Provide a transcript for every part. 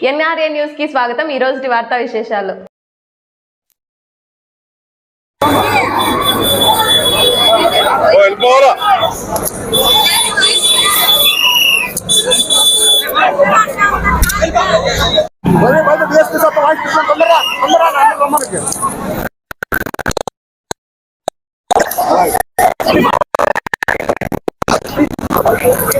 NRA న్యూస్కి స్వాగతం ఈ రోజుటి వార్తా విశేషాలు Thank.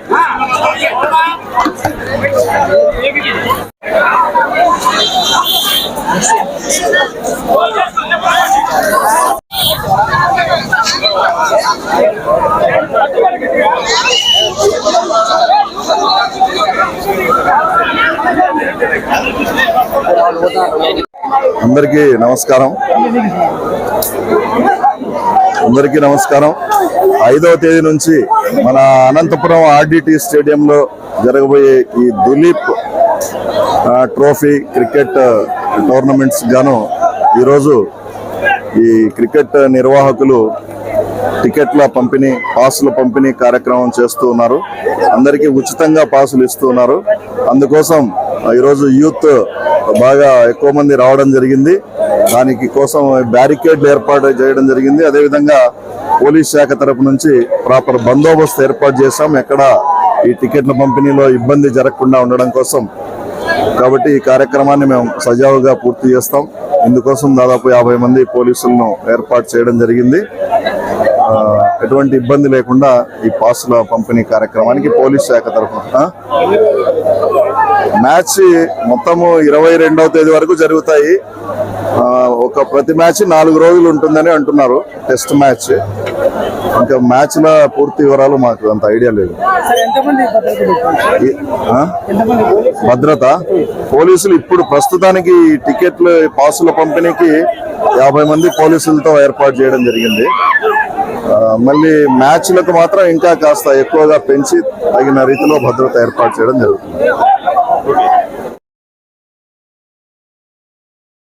అందరికీ నమస్కారం. అందరికీ నమస్కారం. ఐదవ తేదీ నుంచి మన అనంతపురం ఆర్డిటి స్టేడియంలో జరగబోయే ఈ దిలీప్ ట్రోఫీ క్రికెట్ టోర్నమెంట్స్ గాను ఈరోజు ఈ క్రికెట్ నిర్వాహకులు టికెట్ల పంపిణీ పాసుల పంపిణీ కార్యక్రమం చేస్తూ ఉన్నారు. అందరికీ ఉచితంగా పాసులు ఇస్తూ ఉన్నారు. అందుకోసం ఈరోజు యూత్ బాగా ఎక్కువ మంది రావడం జరిగింది. దానికి కోసం బ్యారికేడ్లు ఏర్పాటు చేయడం జరిగింది. అదేవిధంగా పోలీస్ శాఖ తరపు నుంచి ప్రాపర్ బందోబస్తు ఏర్పాటు చేశాం. ఎక్కడ ఈ టికెట్ల పంపిణీలో ఇబ్బంది జరగకుండా ఉండడం కోసం. కాబట్టి ఈ కార్యక్రమాన్ని మేము సజావుగా పూర్తి చేస్తాం. ఇందుకోసం దాదాపు యాభై మంది పోలీసులను ఏర్పాటు చేయడం జరిగింది. ఎటువంటి ఇబ్బంది లేకుండా ఈ పాసుల పంపిణీ కార్యక్రమానికి పోలీస్ శాఖ తరఫున మ్యాచ్ మొత్తము ఇరవై రెండవ తేదీ వరకు జరుగుతాయి. ఒక ప్రతి మ్యాచ్ నాలుగు రోజులు ఉంటుందని అంటున్నారు. Test match. ఇంకా మ్యాచ్ల పూర్తి వివరాలు మాకు అంత ఐడియా లేదు. భద్రత? పోలీసులు ఇప్పుడు ప్రస్తుతానికి టికెట్లు పాసుల పంపిణీకి యాభై మంది పోలీసులతో ఏర్పాటు చేయడం జరిగింది. మళ్ళీ మ్యాచ్లకు మాత్రం ఇంకా కాస్త ఎక్కువగా పెంచి తగిన రీతిలో భద్రత ఏర్పాటు చేయడం జరుగుతుంది.